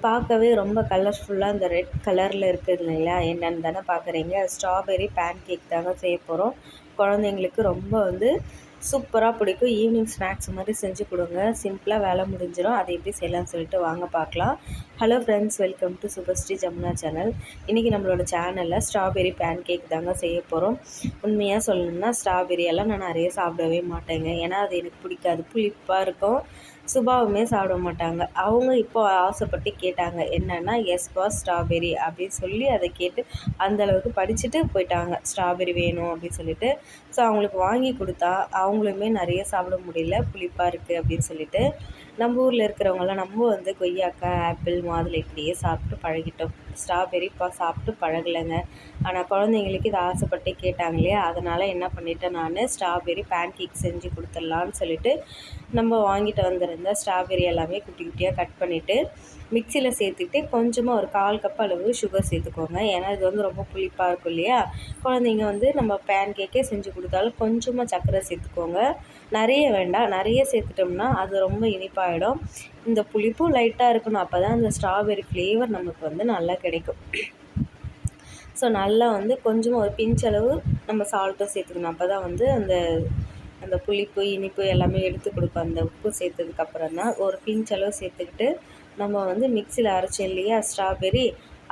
பார்க்கவே ரொம்ப கலர்ஃபுல்லாக இந்த ரெட் கலரில் இருக்குது இல்லைங்களா என்னென்னு தானே பார்க்குறீங்க. ஸ்ட்ராபெரி பேன் கேக் தாங்க செய்ய போகிறோம் குழந்தைங்களுக்கு ரொம்ப வந்து சூப்பராக பிடிக்கும். ஈவினிங் ஸ்நாக்ஸ் மாதிரி செஞ்சு கொடுங்க. சிம்பிளாக வேலை முடிஞ்சிடும் அதை எப்படி செய்யலாம்னு சொல்லிட்டு வாங்க பார்க்கலாம். Hello friends welcome to Subhashree Jamuna channel இன்றைக்கி நம்மளோட சேனலில் ஸ்ட்ராபெரி பேன் கேக் தாங்க செய்ய போகிறோம் உண்மையாக சொல்லணும்னா ஸ்ட்ராபெரி எல்லாம் நான் நிறைய சாப்பிடவே மாட்டேங்க. ஏன்னா அது எனக்கு பிடிக்காது. புளிப்பாக இருக்கும். சுபாவுமே சாப்பிட மாட்டாங்க. அவங்க இப்போ ஆசைப்பட்டு கேட்டாங்க என்னென்னா எஸ்பா ஸ்ட்ராபெரி அப்படின்னு சொல்லி அதை கேட்டு அந்தளவுக்கு படிச்சுட்டு போயிட்டாங்க. ஸ்ட்ராபெரி வேணும் அப்படின்னு சொல்லிட்டு. ஸோ அவங்களுக்கு வாங்கி கொடுத்தா அவங்களுமே நிறைய சாப்பிட முடியல. புளிப்பாக இருக்குது அப்படின்னு சொல்லிட்டு நம்ம ஊரில் இருக்கிறவங்களாம் நம்ம வந்து கொய்யாக்காய் ஆப்பிள் மாதுளை இப்படியே சாப்பிட்டு பழகிட்டோம். ஸ்ட்ராபெரி இப்போ சாப்பிட்டு பழகலைங்க. ஆனால் குழந்தைங்களுக்கு இதை ஆசைப்பட்டு கேட்டாங்களே அதனால் என்ன பண்ணிட்டேன் நான் ஸ்ட்ராபெரி பேன் கேக் செஞ்சு கொடுத்துட்லான்னு சொல்லிட்டு நம்ம வாங்கிட்டு வந்திருந்த ஸ்ட்ராபெரி எல்லாமே குட்டி குட்டியாக கட் பண்ணிவிட்டு மிக்சியில் சேர்த்துக்கிட்டு கொஞ்சமாக ஒரு கால் கப் அளவு சுகர் சேர்த்துக்கோங்க. ஏன்னா இது வந்து ரொம்ப புளிப்பாக இருக்கும் இல்லையா? குழந்தைங்க வந்து நம்ம பேன் கேக்கே செஞ்சு கொடுத்தாலும் கொஞ்சமாக சர்க்கரை சேர்த்துக்கோங்க. நிறைய வேண்டாம். நிறைய சேர்த்துட்டோம்னா அது ரொம்ப இனிப்பாகிடும் இந்த புளிப்பும் லைட்டாக இருக்கணும். அப்போ தான் அந்த ஸ்ட்ராபெரி ஃப்ளேவர் நமக்கு வந்து நல்லா கிடைக்கும். ஸோ நல்லா வந்து கொஞ்சமாக ஒரு பிஞ்சளவு நம்ம சால்ட்டும் சேர்த்துக்கணும். அப்போ தான் வந்து அந்த அந்த புளிப்பு இனிப்பு எல்லாமே எடுத்து கொடுக்கும். அந்த உப்பு சேர்த்ததுக்கப்புறம் தான் ஒரு பிஞ்சளவு சேர்த்துக்கிட்டு நம்ம வந்து மிக்சியில் அரைச்சோம் இல்லையா ஸ்ட்ராபெரி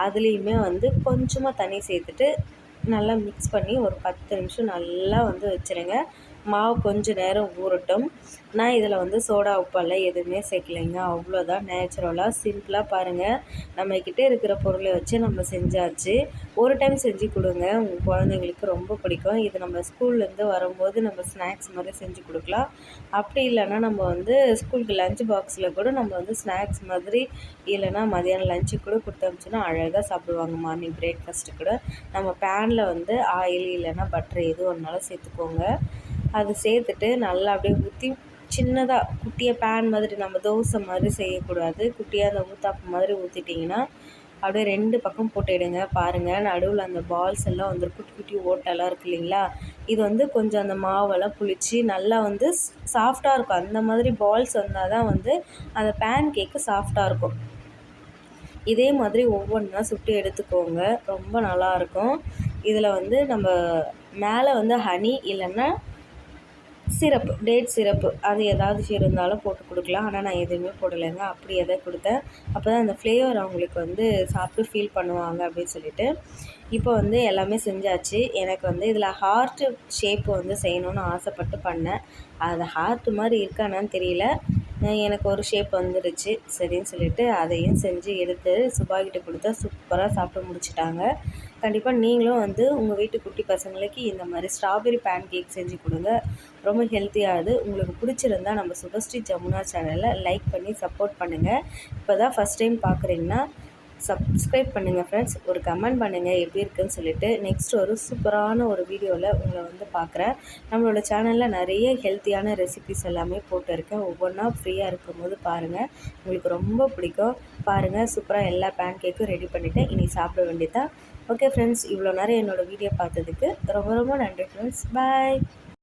அதுலேயுமே வந்து கொஞ்சமாக தண்ணி சேர்த்துட்டு நல்லா மிக்ஸ் பண்ணி ஒரு பத்து நிமிஷம் நல்லா வந்து வச்சுருங்க. மாவு கொஞ்சம் நேரம் ஊறட்டும். நான் இதில் வந்து சோடா உப்பெல்லாம் எதுவுமே சேர்க்கலைங்க. அவ்வளோதான் நேச்சுரலாக சிம்பிளாக பாருங்கள் நம்மக்கிட்ட இருக்கிற பொருளை வச்சு நம்ம செஞ்சாச்சு. ஒரு டைம் செஞ்சு கொடுங்க. உங்கள் குழந்தைங்களுக்கு ரொம்ப பிடிக்கும். இது நம்ம ஸ்கூல்லேருந்து வரும்போது நம்ம ஸ்நாக்ஸ் மாதிரி செஞ்சு கொடுக்கலாம். அப்படி இல்லைன்னா நம்ம வந்து ஸ்கூலுக்கு லஞ்ச் பாக்ஸில் கூட நம்ம வந்து ஸ்நாக்ஸ் மாதிரி இல்லைன்னா மதியானம் லஞ்சு கூட கொடுத்தோம்ச்சுன்னா அழகாக சாப்பிடுவாங்க. மார்னிங் பிரேக்ஃபாஸ்ட்டு கூட. நம்ம பேனில் வந்து ஆயில் இல்லைன்னா பட்டர் எது ஒன்றாலும் சேர்த்துக்கோங்க. அது சேர்த்துட்டு நல்லா அப்படியே ஊற்றி சின்னதாக குட்டியாக பேன் மாதிரி நம்ம தோசை மாதிரி செய்யக்கூடாது. குட்டியாக அந்த ஊத்தாப்பு மாதிரி ஊற்றிட்டிங்கன்னா அப்படியே ரெண்டு பக்கம் போட்டுடுங்க. பாருங்கள் நடுவில் அந்த பால்ஸ் எல்லாம் வந்து குட்டி குட்டி ஓட்டெல்லாம் இருக்குது இல்லைங்களா? இது வந்து கொஞ்சம் அந்த மாவெல்லாம் புளிச்சு நல்லா வந்து சாஃப்டாக இருக்கும். அந்த மாதிரி பால்ஸ் வந்தால் தான் வந்து அந்த பேன் கேக்கு சாஃப்டாக இருக்கும். இதே மாதிரி ஒவ்வொன்றா சுட்டு எடுத்துக்கோங்க. ரொம்ப நல்லாயிருக்கும் இதில் வந்து நம்ம மேலே வந்து ஹனி இல்லைன்னா சிரப்பு டேட் சிரப்பு அது ஏதாவது இருந்தாலும் போட்டு கொடுக்கலாம். ஆனால் நான் எதுவுமே போடலைங்க. அப்படி எதை கொடுத்தேன்? அப்போ தான் அந்த ஃப்ளேவர் அவங்களுக்கு வந்து சாப்பிட்டு ஃபீல் பண்ணுவாங்க அப்படின்னு சொல்லிட்டு. இப்போ வந்து எல்லாமே செஞ்சாச்சு. எனக்கு வந்து இதில் ஹார்ட் ஷேப் வந்து செய்யணுன்னு ஆசைப்பட்டு பண்ணேன். அது ஹார்ட்டு மாதிரி இருக்கானான்னு தெரியல. எனக்கு ஒரு ஷேப் வந்துருச்சு. சரின்னு சொல்லிட்டு அதையும் செஞ்சு எடுத்து சுபாகிட்ட கொடுத்தா சூப்பராக சாப்பிட்டு முடிச்சிட்டாங்க. கண்டிப்பாக நீங்களும் வந்து உங்கள் வீட்டு குட்டி பசங்களுக்கு இந்த மாதிரி ஸ்ட்ராபெரி பேன் கேக் செஞ்சு கொடுங்க. ரொம்ப ஹெல்த்தியாகுது உங்களுக்கு பிடிச்சிருந்தா நம்ம சுபஸ்ரீ ஜமுனா சேனலில் லைக் பண்ணி சப்போர்ட் பண்ணுங்கள் இப்போ தான் ஃபஸ்ட் டைம் பார்க்குறீங்கன்னா சப்ஸ்கிரைப் பண்ணுங்கள் ஃப்ரெண்ட்ஸ் ஒரு கமெண்ட் பண்ணுங்கள் எப்படி இருக்குன்னு சொல்லிட்டு நெக்ஸ்ட் ஒரு சூப்பரான ஒரு வீடியோவில் உங்களை வந்து பார்க்குறேன். நம்மளோட சேனலில் நிறைய ஹெல்த்தியான ரெசிபிஸ் எல்லாமே போட்டிருக்கேன். ஒவ்வொன்றா ஃப்ரீயாக இருக்கும்போது பாருங்கள் உங்களுக்கு ரொம்ப பிடிக்கும். பாருங்கள் சூப்பராக எல்லா பேன் கேக்கும் ரெடி பண்ணிவிட்டேன் இனி சாப்பிட வேண்டியதான் ஓகே ஃப்ரெண்ட்ஸ் இவ்வளோ நேரம் என்னோடய வீடியோ பார்த்ததுக்கு ரொம்ப ரொம்ப நன்றி ஃப்ரெண்ட்ஸ் பாய்